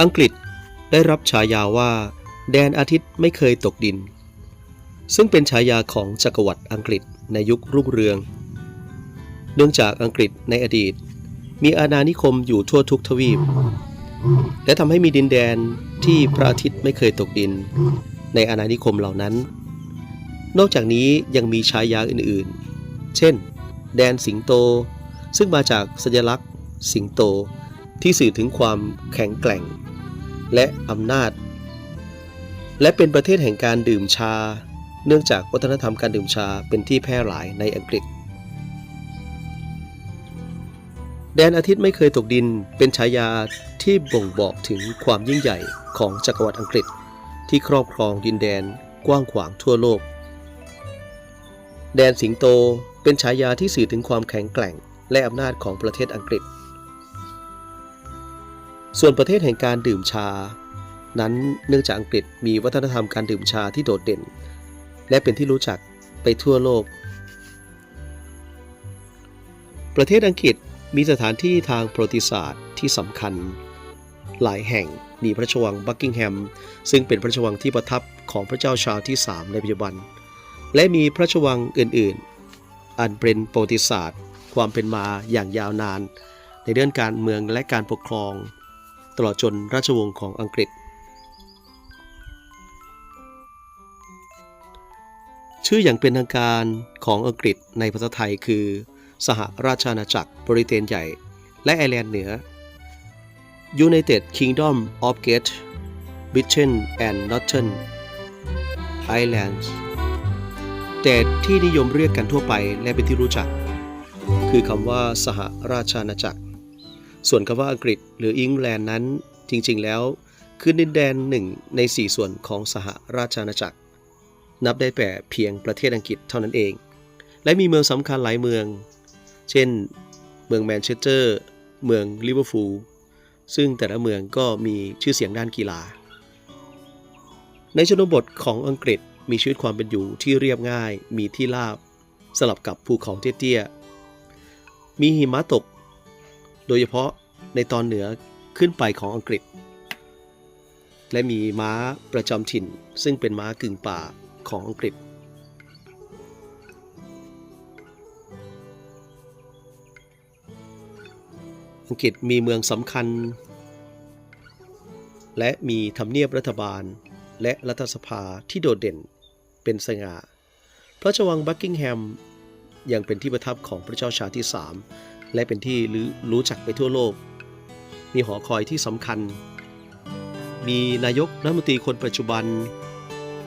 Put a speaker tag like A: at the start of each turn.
A: อังกฤษได้รับฉายาว่า แดนอาทิตย์ไม่เคยตกดิน ซึ่งเป็นฉายาของจักรวรรดิอังกฤษในยุครุ่งเรือง เนื่องจากอังกฤษในอดีต มีอาณานิคมอยู่ทั่วทุกทวีป และทำให้มีดินแดนที่พระอาทิตย์ไม่เคยตกดิน ในอาณานิคมเหล่านั้น นอกจากนี้ยังมีฉายาอื่นๆ เช่น แดนสิงโต ซึ่งมาจากสัญลักษณ์ สิงโต ที่สื่อถึงความแข็งแกร่ง และอำนาจ และเป็นประเทศแห่งการดื่มชา เนื่องจากวัฒนธรรมการดื่มชาเป็นที่แพร่หลายในอังกฤษ แดนอาทิตย์ไม่เคยตกดินเป็นฉายาที่บ่งบอกถึงความยิ่งใหญ่ของจักรวรรดิอังกฤษ ที่ครอบครองดินแดนกว้างขวางทั่วโลก แดนสิงโตเป็นฉายาที่สื่อถึงความแข็งแกร่งและอำนาจของประเทศอังกฤษ ส่วนประเทศแห่งการดื่มชา นั้นเนื่องจากอังกฤษมีวัฒนธรรมการดื่มชาที่โดดเด่น และเป็นที่รู้จักไปทั่วโลก ประเทศอังกฤษมีสถานที่ทางประวัติศาสตร์ที่สำคัญ หลายแห่งมีพระราชวังบักกิงแฮม ซึ่งเป็นพระราชวังที่ประทับของพระเจ้าชาร์ลที่ 3 ในปัจจุบัน และมีพระราชวังอื่น ๆ อันเป็นประวัติศาสตร์ ความเป็นมาอย่างยาวนาน ในเรื่องการเมืองและการปกครอง ลอดจนราชวงศ์ของอังกฤษ ชื่ออย่างเป็นทางการของอังกฤษในภาษาไทยคือ สหราชอาณาจักรบริเตนใหญ่ และไอร์แลนด์เหนือ United Kingdom of Great Britain and Northern Ireland แต่ที่นิยมเรียกกันทั่วไปและเป็นที่รู้จัก คือคำว่าสหราชอาณาจักร ส่วนคำว่าอังกฤษหรืออังกฤษนั้นจริงๆแล้วคือดินแดนหนึ่งใน 4 ส่วนของสหราชอาณาจักร นับได้แต่เพียงประเทศอังกฤษเท่านั้นเอง และมีเมืองสำคัญหลายเมือง เช่น เมืองแมนเชสเตอร์ เมืองลิเวอร์พูลซึ่งแต่ละเมืองก็มีชื่อเสียงด้านกีฬา ในชนบทของอังกฤษมีชีวิตความเป็นอยู่ที่เรียบง่าย มีที่ราบ สลับกับภูเขาเตี้ยๆมีหิมะตก โดยเฉพาะในตอนเหนือขึ้นไปของอังกฤษ และมีม้าประจำถิ่น ซึ่งเป็นม้ากึ่งป่าของอังกฤษ อังกฤษมีเมืองสำคัญ และมีทำเนียบรัฐบาลและรัฐสภาที่โดดเด่นเป็นสง่าพระราชวังบักกิงแฮมยังเป็นที่ประทับของพระเจ้าชาร์ลส์ที่ 3 และเป็นที่รู้รู้จักไปทั่วโลก มีหอคอยที่สำคัญ มีนายกรัฐมนตรีคนปัจจุบัน